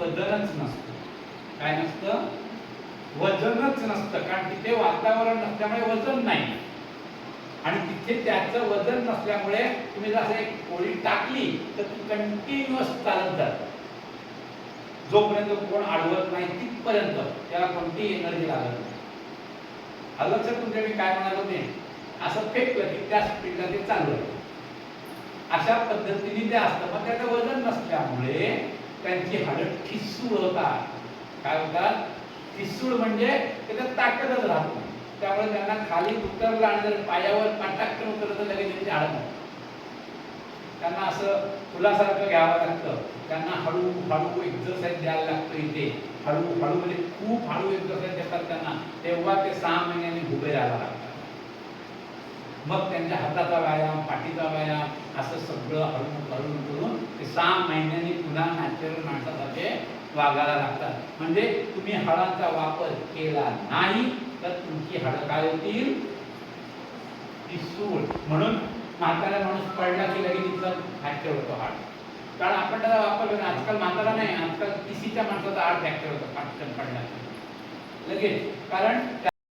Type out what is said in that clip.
वजनच नसतं. काय नसतं? वजनच नसतं. कारण तिथे वातावरण नसल्यामुळे वजन नाही. आणि तिथे त्याचं वजन नसल्यामुळे तुम्ही जर एक पोळी टाकली तर ती कंटिन्युअस चालत जात. जोपर्यंत कोण अडवत नाही तिथपर्यंत त्याला कोणती एनर्जी लागत नाही. अलग लक्षात तुमच्या मी काय म्हणालो ते? असं फेकलं की त्या स्पीडला ते चालू अशा पद्धतीने ते असतं. मग त्याचं वजन नसल्यामुळे त्यांची हाडं ठिसूळ होतात काय होतात ठिसूळ म्हणजे त्याच्यात ताकदच राहत नाही. त्यामुळे त्यांना खाली उतरलं आणि जर पायावर पाटाक्कन उतरलं तर लगेच त्यांची हाडं त्यांना असं फुलासारखं घ्यावं लागतं. त्यांना हळू हळू एक्झरसाईज द्यायला लागतं इथे. हळू हळू म्हणजे खूप हळू एक्झरसाईज देतात त्यांना. तेव्हा ते सहा महिन्यांनी उभे राहायला लागतात मग त्यांच्या हाताचा व्यायाम पाठीचा व्यायाम असं सगळं हळू हळू करून ते सहा महिन्यांनी पुन्हा नॅचरल माणसासारखे वागायला लागतात. म्हणजे तुम्ही हळाचा वापर केला नाही तर तुमची हाडं काय होतील? सूळ म्हणून म्हातारा माणूस पडला की लगेच तिथं फ्रॅक्चर होतो हाड. कारण आपण त्याचा वापर करतो आजकाल म्हातारा नाही आजकाल तिसीच्या माणसाचा हाड फ्रॅक्चर होतो पटकन पडला लगेच. कारण